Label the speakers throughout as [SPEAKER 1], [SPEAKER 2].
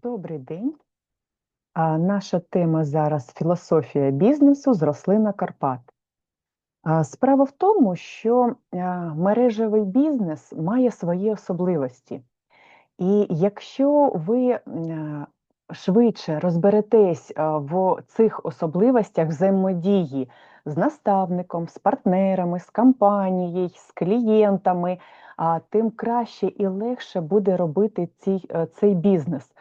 [SPEAKER 1] Добрий день. А, Наша тема зараз філософія бізнесу з рослина Карпат. А, Справа в тому, що мережевий бізнес має свої особливості. І якщо ви швидше розберетесь в цих особливостях взаємодії з наставником, з партнерами, з компанією, з клієнтами, тим краще і легше буде робити цей, цей бізнес.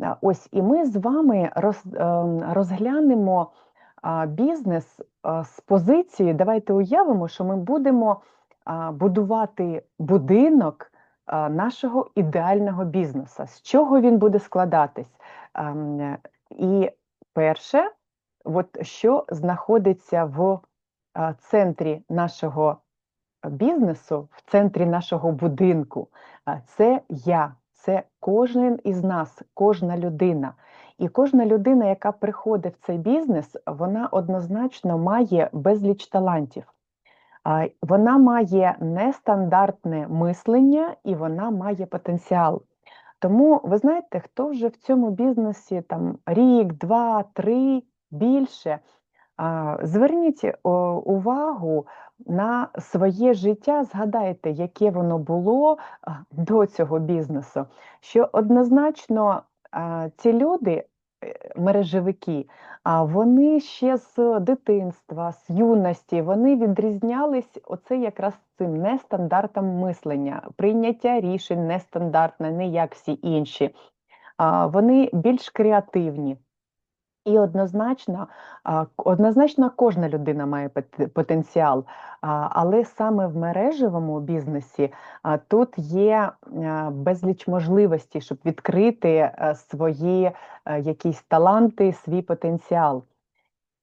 [SPEAKER 1] А, Ось і ми з вами ем, розглянемо бізнес з позиції. Давайте уявимо, що ми будемо будувати будинок нашого ідеального бізнесу. З чого він буде складатись? Ем, е, І перше, от що знаходиться в центрі нашого бізнесу, в центрі нашого будинку, це я. Це кожен із нас, кожна людина. І кожна людина, яка приходить в цей бізнес, вона однозначно має безліч талантів. Вона має нестандартне мислення і вона має потенціал. Тому ви знаєте, хто вже в цьому бізнесі там рік, два, три більше. Зверніть увагу на своє життя, згадайте, яке воно було до цього бізнесу. Що однозначно ці люди, е, мережевики, вони ще з дитинства, з юності, вони відрізнялись оце якраз цим нестандартом мислення, прийняття рішень нестандартне, не як всі інші. Вони більш креативні. І однозначно, однозначно кожна людина має потенціал, але саме в мережевому бізнесі тут є безліч можливостей, щоб відкрити е, свої е, якісь таланти, свій потенціал.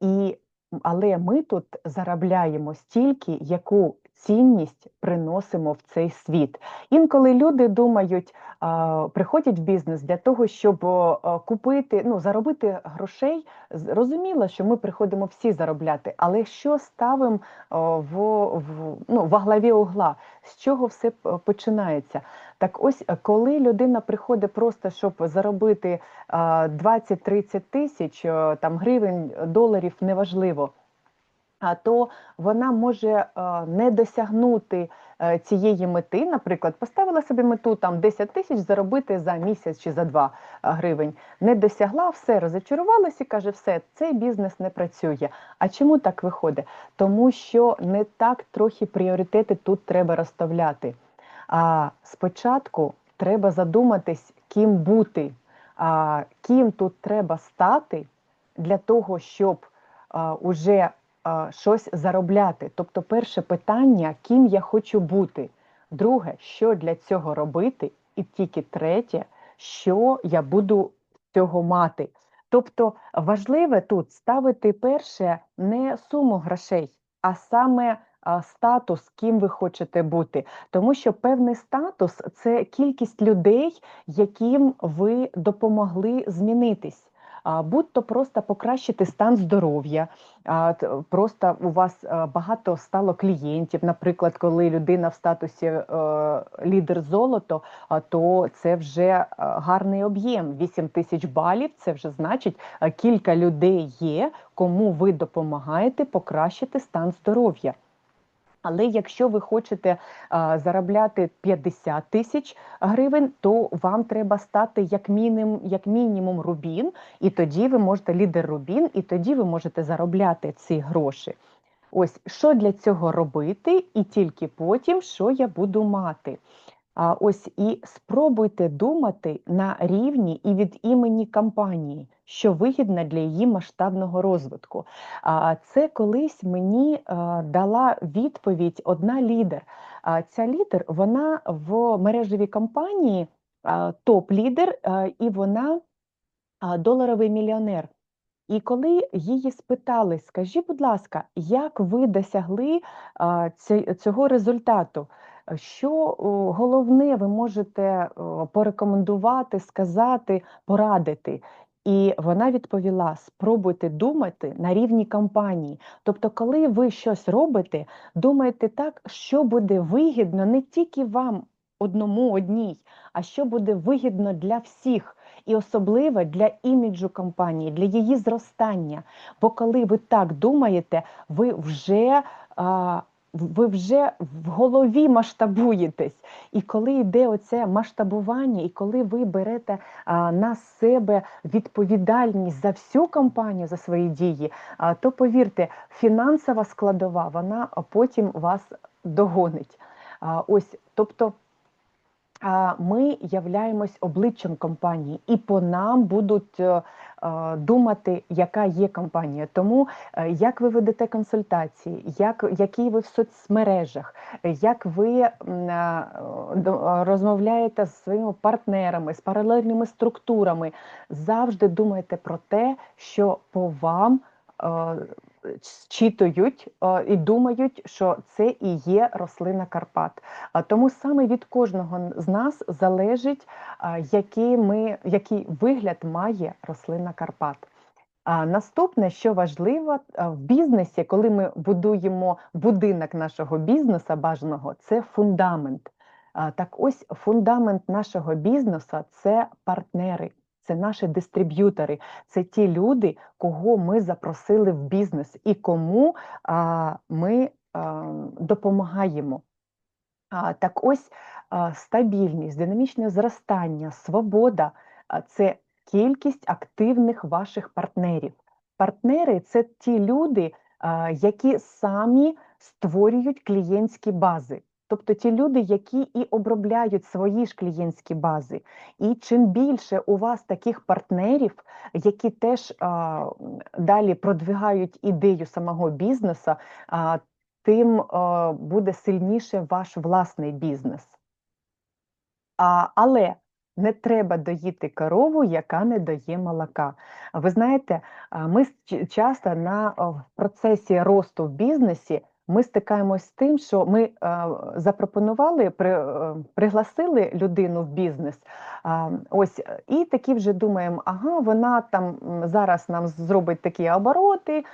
[SPEAKER 1] І, але ми тут заробляємо стільки, яку цінність приносимо в цей світ. Інколи люди думають, приходять в бізнес для того, щоб купити, ну, заробити грошей. Зрозуміло, що ми приходимо всі заробляти, але що ставимо в, в, ну, во главі угла? З чого все починається? Так ось, е, коли людина приходить просто, щоб заробити а, 20-30 тисяч е, там гривень, доларів, неважливо. То вона може е, не досягнути е, цієї мети. Наприклад, поставила собі мету там 10 тисяч заробити за місяць чи за два е, гривень. Не досягла, все розочарувалася і каже, все, цей бізнес не працює. А чому так виходить? Тому що не так трохи пріоритети тут треба розставляти. А спочатку треба задуматись, ким бути, а, ким тут треба стати для того, щоб уже щось заробляти. Тобто, перше питання, ким я хочу бути. Друге, що для цього робити, і тільки третє, що я буду цього мати. Тобто важливе тут ставити перше не суму грошей, а саме статус, ким ви хочете бути. Тому що певний статус це кількість людей, яким ви допомогли змінитись. Будь-то просто покращити стан здоров'я, просто у вас е, багато стало клієнтів. Наприклад, коли людина в статусі е, лідер золото, то це вже е, гарний об'єм. 8 тисяч балів. Це вже значить кілька людей є, кому ви допомагаєте покращити стан здоров'я. Але якщо ви хочете а, заробляти 50 тисяч гривень, то вам треба стати як мінімум, як мінімум рубін, і тоді ви можете лідер рубін, і тоді ви можете заробляти ці гроші. Ось що для цього робити, і тільки потім, що я буду мати. А ось і спробуйте думати на рівні і від імені компанії, що вигідно для її масштабного розвитку. А це колись мені е, дала відповідь одна лідер. А ця лідер вона в мережевій компанії топ-лідер, е, і вона доларовий мільйонер. І коли її спитали, скажіть, будь ласка, як ви досягли цього результату? Що головне ви можете порекомендувати, сказати, порадити? І вона відповіла: спробуйте думати на рівні компанії. Тобто, коли ви щось робите, думайте так, що буде вигідно не тільки вам одному одній, а що буде вигідно для всіх, і особливо для іміджу компанії, для її зростання. Бо коли ви так думаєте, ви вже а, ви вже в голові масштабуєтесь. І коли йде оце масштабування, і коли ви берете а, на себе відповідальність за всю компанію, за свої дії, а, то повірте, фінансова складова вона потім вас догонить. А, ось, тобто. Ми являємось обличчям компанії, і по нам будуть е, е, думати, яка є компанія. Тому е, як ви ведете консультації, як, які ви в соцмережах, як ви розмовляєте з своїми партнерами, з паралельними структурами, завжди думайте про те, що по вам зчитують і думають, що це і є рослина Карпат. Тому саме від кожного з нас залежить, який, ми, який вигляд має рослина Карпат. А наступне, що важливо в бізнесі, коли ми будуємо будинок нашого бізнесу бажаного, це фундамент. Так, ось фундамент нашого бізнесу це партнери це наші дистриб'ютори, це ті люди, кого ми запросили в бізнес і кому а, ми а, допомагаємо. А, Так ось а, стабільність, динамічне зростання, свобода це кількість активних ваших партнерів. Партнери це ті люди, а, які самі створюють клієнтські бази. Тобто ті люди, які і обробляють свої ж клієнтські бази. І чим більше у вас таких партнерів, які теж а, далі продвигають ідею самого бізнесу, тим а, буде сильніше ваш власний бізнес. А, Але не треба доїти корову, яка не дає молока. Ви знаєте, ми часто на в процесі росту в бізнесі ми стикаємось з тим, що ми е, запропонували, е, пригласили людину в бізнес. Ось і такі вже думаємо, ага, вона там зараз нам зробить такі обороти,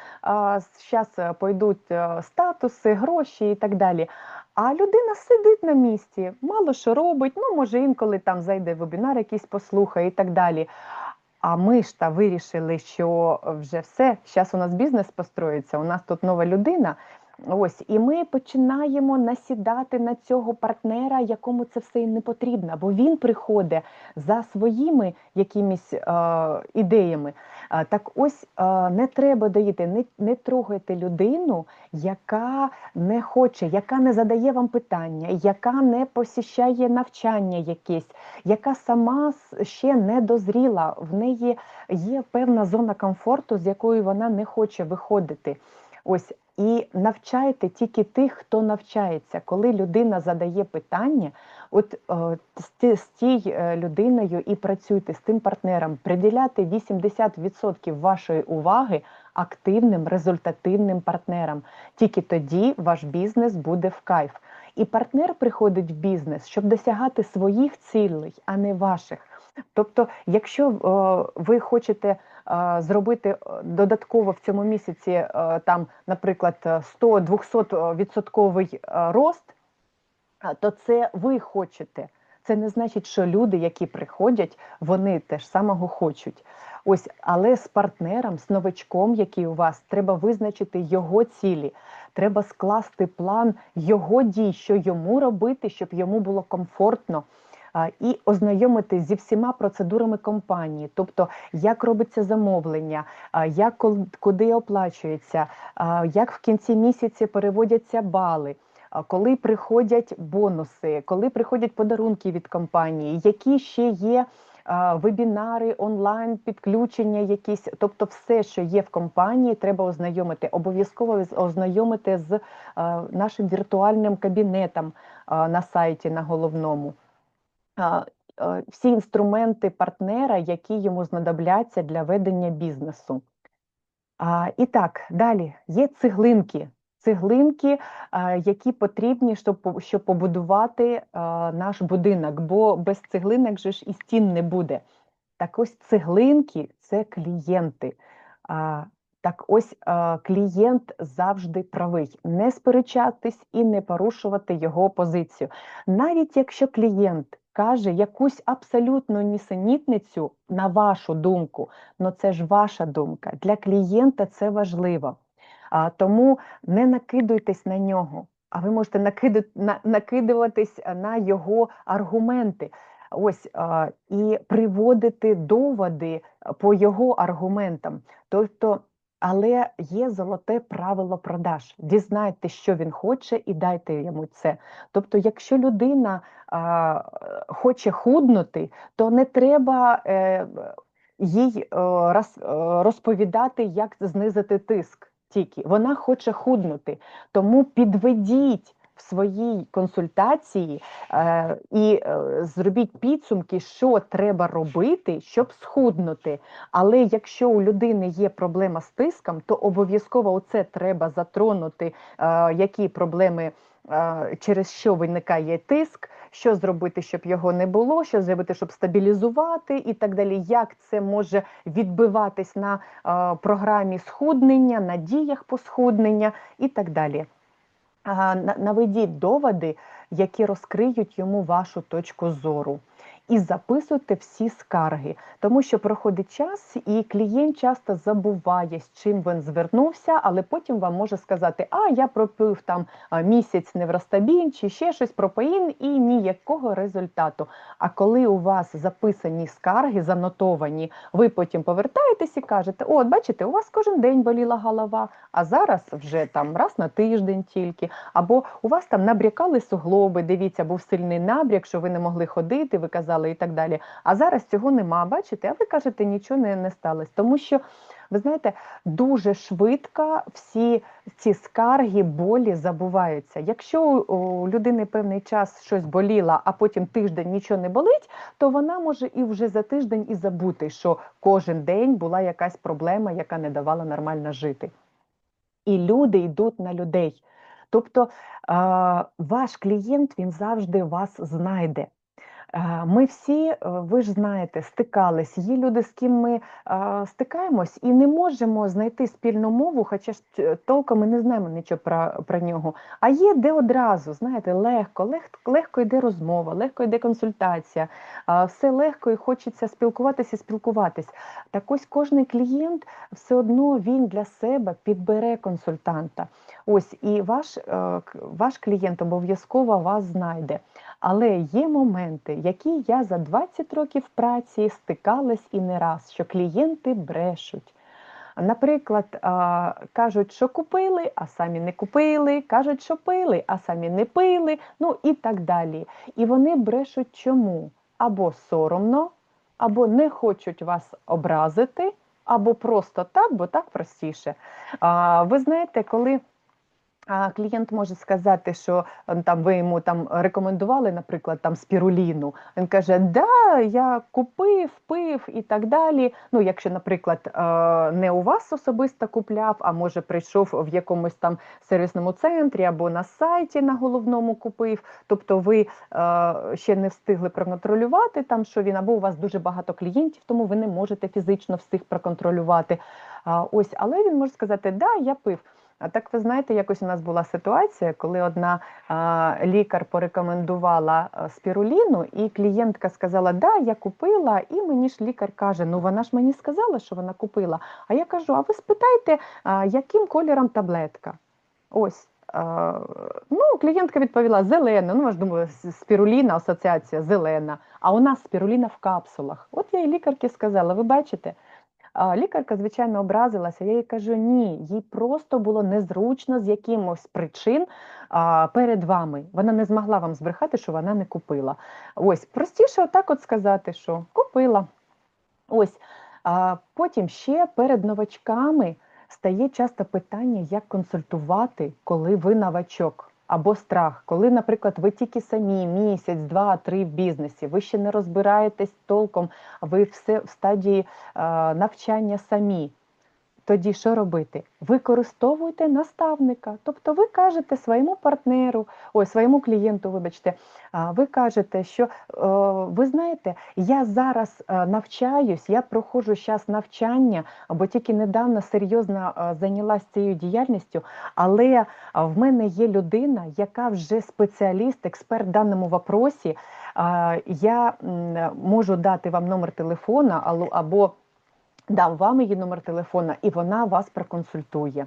[SPEAKER 1] зараз е, пойдуть статуси, гроші і так далі. А людина сидить на місці, мало що робить, ну може інколи там зайде вебінар, якийсь послухає і так далі. А ми ж та вирішили, що вже все, зараз у нас бізнес построїться, у нас тут нова людина. Ось, і ми починаємо насідати на цього партнера, якому це все і не потрібно, бо він приходить за своїми якимись е, ідеями. Е, так ось е, не треба доїти, не, не трогайте людину, яка не хоче, яка не задає вам питання, яка не посіщає навчання якесь, яка сама ще не дозріла, в неї є певна зона комфорту, з якої вона не хоче виходити. Ось і навчайте тільки тих, хто навчається. Коли людина задає питання, от е, з тією е, людиною і працюйте з тим партнером, приділяти 80% вашої уваги активним результативним партнерам. Тільки тоді ваш бізнес буде в кайф. І партнер приходить в бізнес, щоб досягати своїх цілей, а не ваших. Тобто, якщо е, ви хочете зробити е, додатково в цьому місяці, е, там, наприклад, 100-200 відсотковий е, рост, е, то це ви хочете. Це не значить, що люди, які приходять, вони теж самого хочуть. Ось, але з партнером, з новачком, який у вас, треба визначити його цілі, треба скласти план його дій, що йому робити, щоб йому було комфортно і ознайомитись зі всіма процедурами компанії, тобто як робиться замовлення, як куди оплачується, як в кінці місяця переводяться бали. Коли приходять бонуси, коли приходять подарунки від компанії, які ще є вебінари, онлайн, підключення, якісь, тобто, все, що є в компанії, треба ознайомити. Обов'язково ознайомити з нашим віртуальним кабінетом на сайті на головному всі інструменти партнера, які йому знадобляться для ведення бізнесу. І так, далі є цеглинки. Цеглинки, які потрібні, щоб щоб побудувати наш будинок, бо без цеглинок же ж і стін не буде. Так ось цеглинки це клієнти. Так ось клієнт завжди правий. Не сперечатись і не порушувати його позицію. Навіть якщо клієнт каже якусь абсолютно нісенітницю, на вашу думку, ну це ж ваша думка. Для клієнта це важливо. А, Тому не накидуйтесь на нього, а ви можете накиду, на, накидуватись на його аргументи. Ось а, і приводити доводи по його аргументам. Тобто, але є золоте правило продаж. Дізнайте, що він хоче, і дайте йому це. Тобто, якщо людина а, хоче худнути, то не треба е, їй е, роз, е, розповідати, як знизити тиск. Тільки вона хоче худнути, тому підведіть в своїй консультації е, і е, зробіть підсумки, що треба робити, щоб схуднути. Але якщо у людини є проблема з тиском, то обов'язково оце треба затронути, е, які проблеми. Е, через що виникає тиск, що зробити, щоб його не було, що зробити, щоб стабілізувати, і так далі. Як це може відбиватись на е, програмі схуднення, на діях по схуднення і так далі наведіть доводи, які розкриють йому вашу точку зору і записуйте всі скарги, тому що проходить час, і клієнт часто забуває, з чим він звернувся, але потім вам може сказати: А я пропив там місяць невростабін чи ще щось пропоїн, і ніякого результату. А коли у вас записані скарги, занотовані, ви потім повертаєтесь і кажете: О, бачите, у вас кожен день боліла голова, а зараз вже там раз на тиждень тільки, або у вас там набрякали суглоби. Дивіться, був сильний набряк, що ви не могли ходити. Ви казали казали і так далі. А зараз цього нема, бачите, а ви кажете, нічого не, не сталося. Тому що, ви знаєте, дуже швидко всі ці скарги, болі забуваються. Якщо у людини певний час щось боліло, а потім тиждень нічого не болить, то вона може і вже за тиждень і забути, що кожен день була якась проблема, яка не давала нормально жити. І люди йдуть на людей. Тобто ваш клієнт він завжди вас знайде. Ми всі, е, ви ж знаєте, стикались. Є люди, з ким ми стикаємось і не можемо знайти спільну мову, хоча ж е, толком ми не знаємо нічого про про нього. А є де одразу, знаєте, легко, легко, легко йде розмова, легко йде консультація, все легко і хочеться спілкуватися і спілкуватись. Так ось кожний клієнт все одно він для себе підбере консультанта. Ось і ваш, е, ваш клієнт обов'язково вас знайде. Але є моменти, які я за 20 років праці стикалась і не раз, що клієнти брешуть. Наприклад, кажуть, що купили, а самі не купили, кажуть, що пили, а самі не пили, ну і так далі. І вони брешуть чому? Або соромно, або не хочуть вас образити, або просто так, бо так простіше. Ви знаєте, коли клієнт може сказати, що ем, там ви йому там рекомендували, наприклад, там спіруліну. Він каже, да, я купив, пив і так далі. Ну, якщо, наприклад, е, не у вас особисто купляв, а може прийшов в якомусь там сервісному центрі або на сайті на головному купив. Тобто ви е, ще не встигли проконтролювати там, що він, або у вас дуже багато клієнтів, тому ви не можете фізично всіх проконтролювати. Ось, але він може сказати, да, я пив. А так ви знаєте, якось у нас була ситуація, коли одна а, лікар порекомендувала спіруліну, і клієнтка сказала, да, я купила, і мені ж лікар каже, ну вона ж мені сказала, що вона купила. А я кажу: а ви спитайте, а, яким кольором таблетка? Ось. Ну, Клієнтка відповіла зелена. Ну, ж думаю, спіруліна, асоціація зелена. А у нас спіруліна в капсулах. От я і лікарки сказала, ви бачите? Лікарка, звичайно, образилася. Я їй кажу, ні, їй просто було незручно з якимось причин перед вами. Вона не змогла вам збрехати, що вона не купила. Ось, простіше, отак от сказати, що купила. Ось, а Потім ще перед новачками стає часто питання, як консультувати, коли ви новачок або страх, коли, наприклад, ви тільки самі місяць, два, три в бізнесі, ви ще не розбираєтесь толком, ви все в стадії е, навчання самі. Тоді що робити? Використовуйте наставника. Тобто ви кажете своєму партнеру, ой, своєму клієнту, вибачте, ви кажете, що е, ви знаєте, я зараз е, навчаюсь, я проходжу зараз навчання, бо тільки недавно серйозно е, зайнялася цією діяльністю, але в мене є людина, яка вже спеціаліст, експерт в даному вопросі. Я можу дати вам номер телефона або дам вам її номер телефона, і вона вас проконсультує.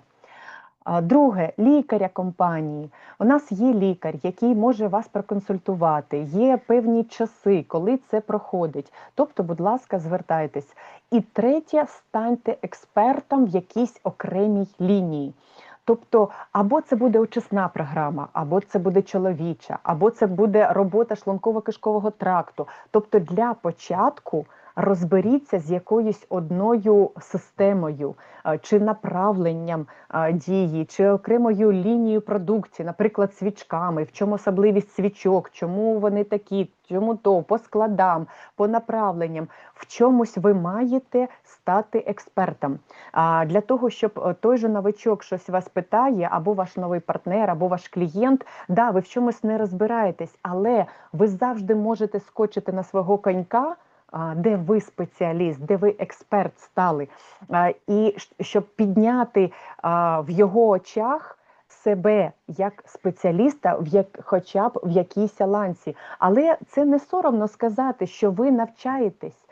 [SPEAKER 1] Друге, лікаря компанії. У нас є лікар, який може вас проконсультувати. Є певні часи, коли це проходить. Тобто, будь ласка, звертайтесь. І третє, станьте експертом в якійсь окремій лінії. Тобто, або це буде очисна програма, або це буде чоловіча, або це буде робота шлунково-кишкового тракту. Тобто, для початку розберіться з якоюсь одною системою е, чи направленням е, дії, чи окремою лінією продукції, наприклад, свічками, в чому особливість свічок, чому вони такі, чому то, по складам, по направленням. В чомусь ви маєте стати експертом. А для того, щоб е, той же новичок щось вас питає, або ваш новий партнер, або ваш клієнт, да, ви в чомусь не розбираєтесь, але ви завжди можете скочити на свого конька. Де ви спеціаліст, де ви експерт стали, і щоб підняти в його очах себе як спеціаліста, в як, хоча б в якійсь ланці. Але це не соромно сказати, що ви навчаєтесь.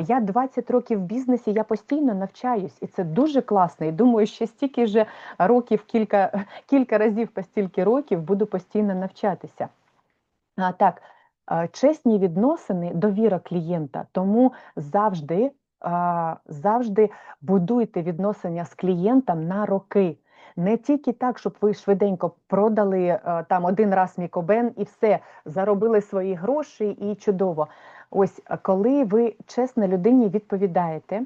[SPEAKER 1] Я 20 років в бізнесі, я постійно навчаюсь, і це дуже класно. І думаю, що стільки вже років, кілька, кілька разів по стільки років буду постійно навчатися. А, так, чесні відносини, довіра клієнта. Тому завжди, завжди будуйте відносини з клієнтом на роки. Не тільки так, щоб ви швиденько продали е, там один раз мікобен і все, заробили свої гроші і чудово. Ось е, коли ви чесно людині відповідаєте,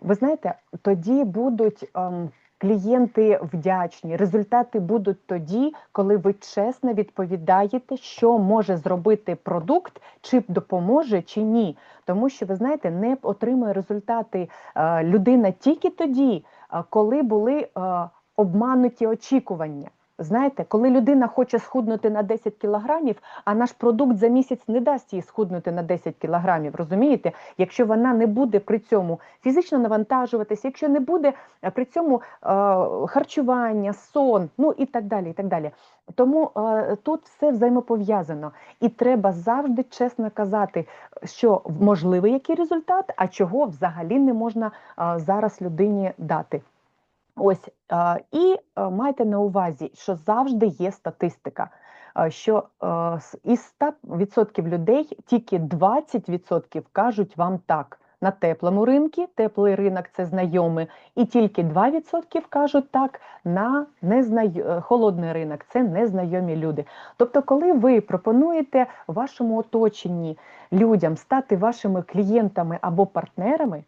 [SPEAKER 1] ви знаєте, тоді будуть ем, клієнти вдячні. Результати будуть тоді, коли ви чесно відповідаєте, що може зробити продукт, чи допоможе, чи ні. Тому що ви знаєте, не отримує результати е, людина тільки тоді, е, коли були е, обмануті очікування. Знаєте, коли людина хоче схуднути на 10 кілограмів, а наш продукт за місяць не дасть їй схуднути на 10 кілограмів, розумієте? Якщо вона не буде при цьому фізично навантажуватися, якщо не буде е, при цьому е, харчування, сон, ну і так далі. і так далі. Тому е, тут все взаємопов'язано, і треба завжди чесно казати, що можливий який результат, а чого взагалі не можна е, зараз людині дати. Ось і е, майте на увазі, що завжди є статистика. Що е, із 100% людей тільки 20% кажуть вам так. На теплому ринку, теплий ринок це знайомий, і тільки 2% кажуть так на незнай... е, холодний ринок, це незнайомі люди. Тобто, коли ви пропонуєте вашому оточенні людям стати вашими клієнтами або партнерами,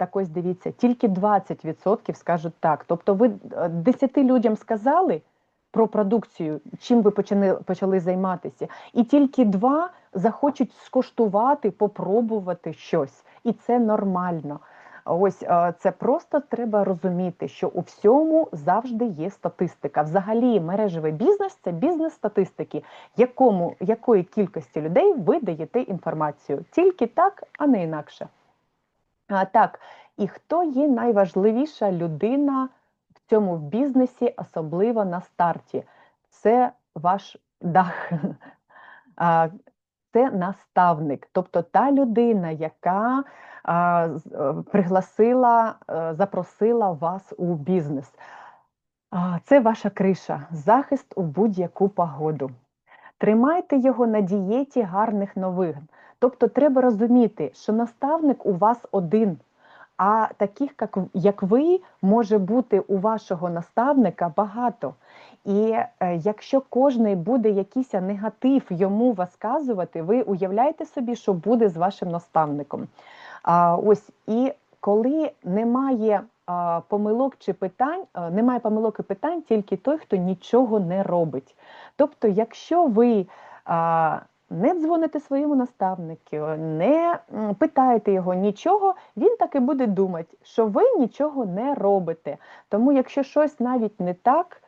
[SPEAKER 1] так ось дивіться, тільки 20% скажуть так. Тобто, ви е, 10 людям сказали про продукцію, чим ви почали, почали займатися, і тільки два захочуть скуштувати, попробувати щось. І це нормально. Ось е, це просто треба розуміти, що у всьому завжди є статистика. Взагалі, мережевий бізнес це бізнес статистики, якому якої кількості людей ви даєте інформацію. Тільки так, а не інакше. А, так, і хто є найважливіша людина в цьому бізнесі, особливо на старті? Це ваш дах. А, Це наставник, тобто та людина, яка а, е, пригласила, е, запросила вас у бізнес. А, Це ваша криша, захист у будь-яку погоду. Тримайте його на дієті гарних новин. Тобто треба розуміти, що наставник у вас один, а таких, як, ви, може бути у вашого наставника багато. І е, якщо кожний буде якийсь негатив йому висказувати, ви уявляєте собі, що буде з вашим наставником. А, ось і коли немає помилок чи питань, немає помилок і питань тільки той, хто нічого не робить. Тобто, якщо ви не дзвоните своєму наставнику, не питаєте його нічого, він так і буде думати, що ви нічого не робите. Тому, якщо щось навіть не так,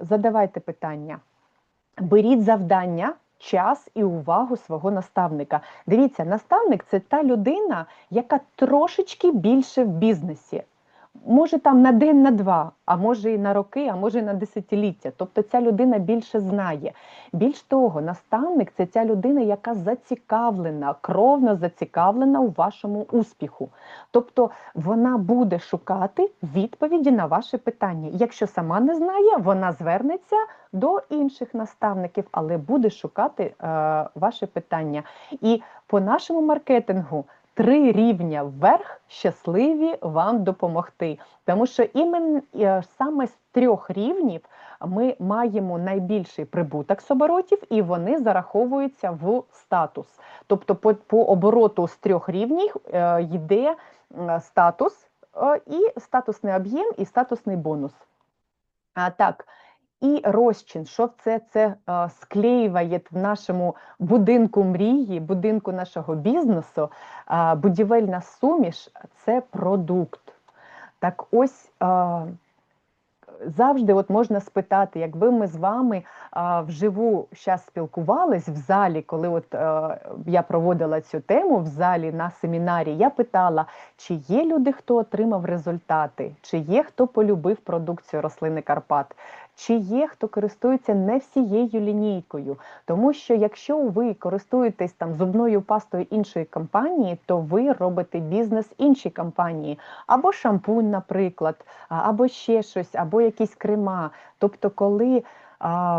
[SPEAKER 1] задавайте питання, беріть завдання. Час і увагу свого наставника. Дивіться, наставник це та людина, яка трошечки більше в бізнесі може там на день, на два, а може і на роки, а може і на десятиліття. Тобто ця людина більше знає. Більш того, наставник це ця людина, яка зацікавлена, кровно зацікавлена у вашому успіху. Тобто вона буде шукати відповіді на ваше питання. Якщо сама не знає, вона звернеться до інших наставників, але буде шукати е, ваше питання. І по нашому маркетингу три рівня вверх щасливі вам допомогти. Тому що іменно е, саме з трьох рівнів ми маємо найбільший прибуток з оборотів, і вони зараховуються в статус. Тобто, по, по обороту з трьох рівнів е, йде е, статус, і статусний об'єм, і статусний бонус. А так. І розчин, що це це е, склеює в нашому будинку мрії, будинку нашого бізнесу, е, будівельна суміш це продукт. Так ось е, завжди от можна спитати, якби ми з вами вживу зараз спілкувались в залі, коли от я проводила цю тему в залі на семінарі, я питала, чи є люди, хто отримав результати, чи є хто полюбив продукцію рослини Карпат. Чи є хто користується не всією лінійкою, тому що якщо ви користуєтесь там зубною пастою іншої компанії, то ви робите бізнес іншій компанії, або шампунь, наприклад, або ще щось, або якісь крема. Тобто, коли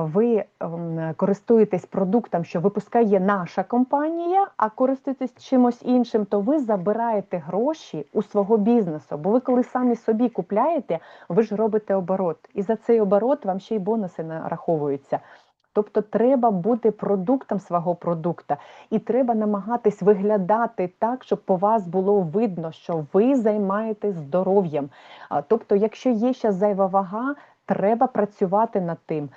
[SPEAKER 1] ви ем, користуєтесь продуктом, що випускає наша компанія, а користуєтесь чимось іншим, то ви забираєте гроші у свого бізнесу. Бо ви, коли самі собі купляєте, ви ж робите оборот. І за цей оборот вам ще й бонуси нараховуються. Тобто треба бути продуктом свого продукта, і треба намагатись виглядати так, щоб по вас було видно, що ви займаєтесь здоров'ям. Тобто, якщо є ще зайва вага, треба працювати над тим.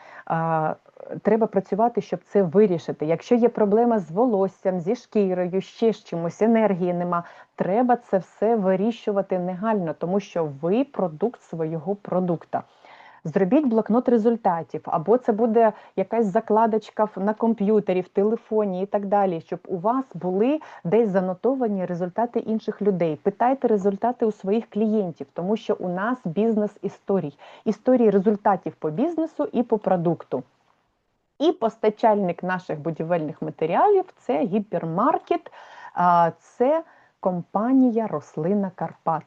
[SPEAKER 1] Треба працювати, щоб це вирішити. Якщо є проблема з волоссям, зі шкірою, ще з чимось, енергії нема, треба це все вирішувати негально, тому що ви продукт свого продукта. Зробіть блокнот результатів, або це буде якась закладочка на комп'ютері, в телефоні і так далі, щоб у вас були десь занотовані результати інших людей. Питайте результати у своїх клієнтів, тому що у нас бізнес історій, історії результатів по бізнесу і по продукту. І постачальник наших будівельних матеріалів це гіпермаркет, це компанія Рослина Карпат.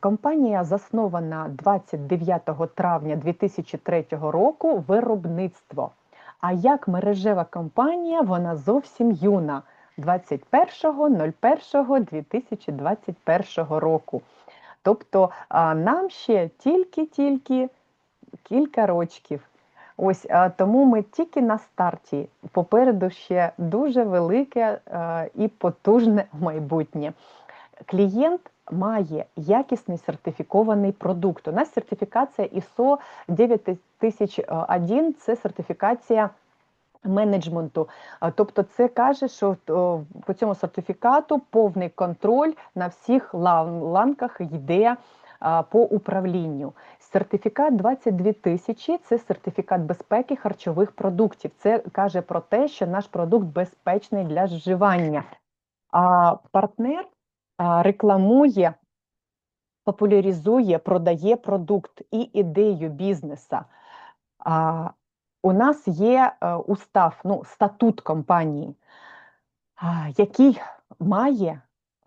[SPEAKER 1] Компанія заснована 29 травня 2003 року виробництво. А як мережева компанія, вона зовсім юна 21.01.2021 року. Тобто нам ще тільки-тільки кілька рочків. Ось тому ми тільки на старті. Попереду ще дуже велике і потужне майбутнє. Клієнт має якісний сертифікований продукт. У нас сертифікація ISO 9001 це сертифікація. Менеджменту, тобто це каже, що по цьому сертифікату повний контроль на всіх ланках йде по управлінню. Сертифікат 22 тисячі це сертифікат безпеки харчових продуктів. Це каже про те, що наш продукт безпечний для вживання. А партнер рекламує, популяризує, продає продукт і ідею бізнеса. У нас є е, устав, ну, статут компанії, який має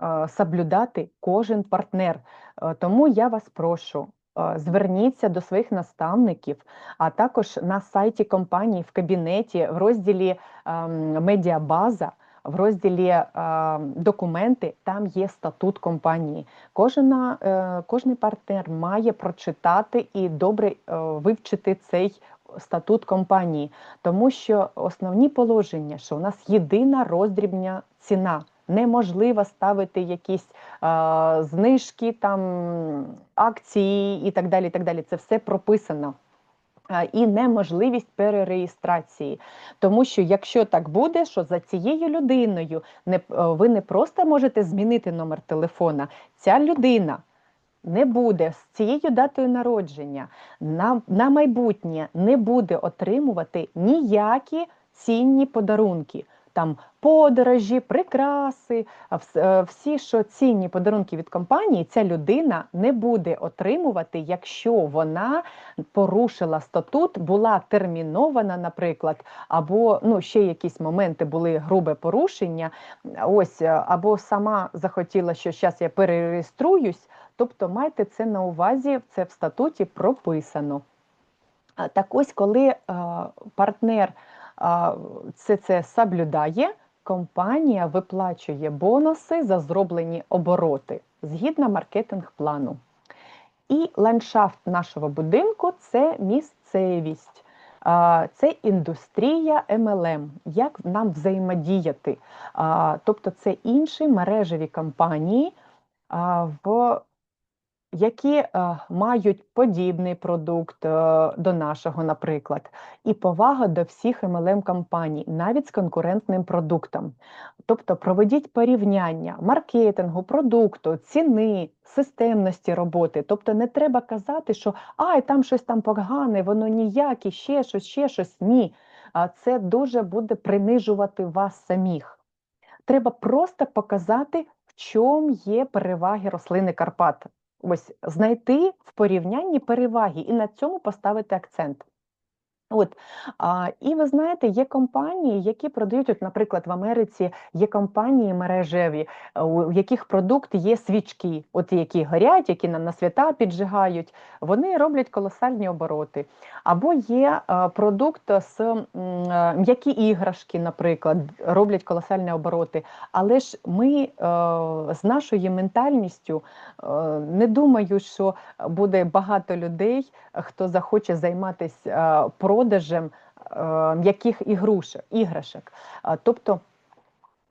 [SPEAKER 1] е, соблюдати кожен партнер. Е, тому я вас прошу. Зверніться до своїх наставників, а також на сайті компанії в кабінеті в розділі ем, Медіабаза в розділі е, документи там є статут компанії. Кожна, е, Кожний партнер має прочитати і добре е, вивчити цей статут компанії, тому що основні положення, що у нас єдина роздрібня ціна. Неможливо ставити якісь е, знижки, там акції і так далі. І так далі. Це все прописано. І неможливість перереєстрації. Тому що якщо так буде, що за цією людиною не, е, ви не просто можете змінити номер телефона, ця людина не буде з цією датою народження на, на майбутнє не буде отримувати ніякі цінні подарунки. Там подорожі, прикраси, е, всі, що цінні подарунки від компанії, ця людина не буде отримувати, якщо вона порушила статут, була термінована, наприклад, або ну ще якісь моменти були грубе порушення. Ось е, або сама захотіла, що зараз я перереєструюсь. Тобто майте це на увазі, це в статуті прописано. Так ось, коли е, партнер це, це соблюдає, компанія виплачує бонуси за зроблені обороти згідно маркетинг-плану. І ландшафт нашого будинку це місцевість, це індустрія MLM, як нам взаємодіяти. Тобто це інші мережеві компанії, в які е, мають подібний продукт е, до нашого, наприклад, і повага до всіх MLM компаній, навіть з конкурентним продуктом. Тобто проведіть порівняння маркетингу, продукту, ціни, системності роботи. Тобто не треба казати, що ай, там щось там погане, воно ніяке, ще щось, ще щось. Ні. Це дуже буде принижувати вас самих. Треба просто показати, в чому є переваги рослини Карпат. Ось знайти в порівнянні переваги і на цьому поставити акцент. От, а, і ви знаєте, є компанії, які продають, от, наприклад, в Америці є компанії мережеві, е, у яких продукт є свічки, от які горять, які на, на свята піджигають, вони роблять колосальні обороти. Або є е, продукт з е, м'які іграшки, наприклад, роблять колосальні обороти. Але ж ми з нашою ментальністю не думаю, що буде багато людей, хто захоче займатися е, продажем е, м'яких ігрушок, іграшок. Е, Тобто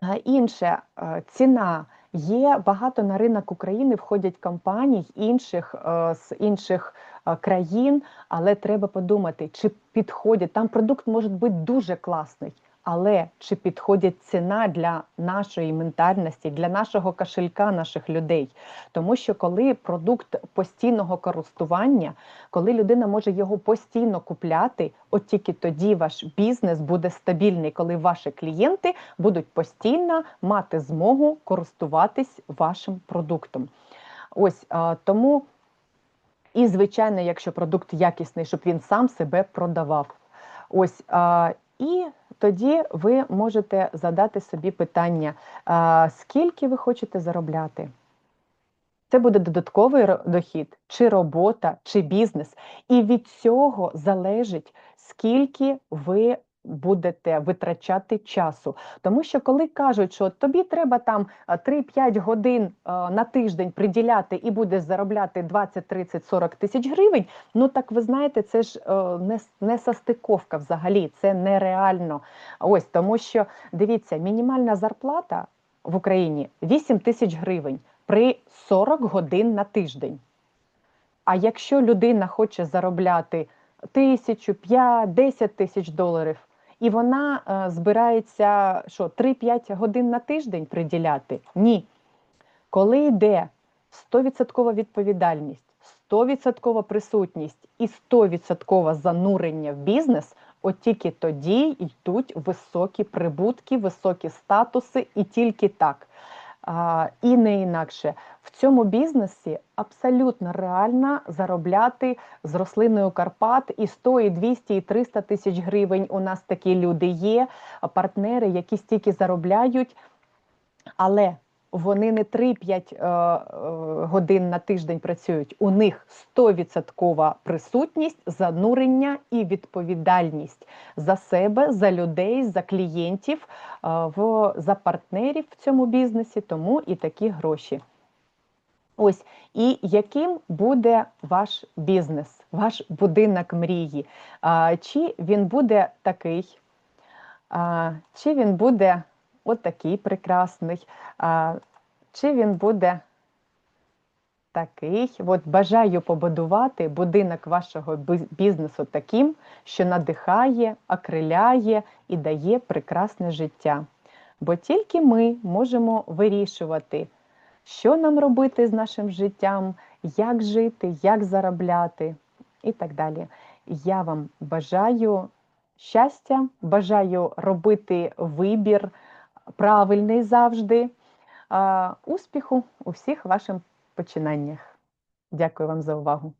[SPEAKER 1] е, інше ціна. Є багато на ринок України входять компаній інших з інших країн, але треба подумати, чи підходять. Там продукт може бути дуже класний, але чи підходить ціна для нашої ментальності, для нашого кошелька, наших людей? Тому що коли продукт постійного користування, коли людина може його постійно купляти, от тільки тоді ваш бізнес буде стабільний, коли ваші клієнти будуть постійно мати змогу користуватись вашим продуктом. Ось тому, і звичайно, якщо продукт якісний, щоб він сам себе продавав. Ось і тоді ви можете задати собі питання, скільки ви хочете заробляти. Це буде додатковий дохід, чи робота, чи бізнес. І від цього залежить, скільки ви будете витрачати часу. Тому що коли кажуть, що тобі треба там а, 3-5 годин на тиждень приділяти і будеш заробляти 20, 30, 40 тисяч гривень, ну так ви знаєте, це ж е, не, не состиковка взагалі, це нереально. Ось тому що дивіться, мінімальна зарплата в Україні 8 тисяч гривень при 40 годин на тиждень. А якщо людина хоче заробляти тисячу, 5, 10 тисяч доларів, і вона е, збирається що, 3-5 годин на тиждень приділяти? Ні. Коли йде 100% відповідальність, 100% присутність і 100% занурення в бізнес, от тільки тоді йдуть високі прибутки, високі статуси, і тільки так. І не інакше. В цьому бізнесі абсолютно реально заробляти з рослиною Карпат і 100, і 200, і 300 тисяч гривень. У нас такі люди є, партнери, які стільки заробляють, але вони не 3-5 е, е, годин на тиждень працюють. У них 100% присутність, занурення і відповідальність за себе, за людей, за клієнтів, е, в, за партнерів в цьому бізнесі, тому і такі гроші. Ось і яким буде ваш бізнес, ваш будинок мрії? Чи він буде такий, чи він буде от такий прекрасний, а, чи він буде Такий, от бажаю побудувати будинок вашого бізнесу таким, що надихає, окриляє і дає прекрасне життя. Бо тільки ми можемо вирішувати, що нам робити з нашим життям, як жити, як заробляти і так далі. Я вам бажаю щастя, бажаю робити вибір правильний завжди, успіху у всіх ваших починаннях. Дякую вам за увагу.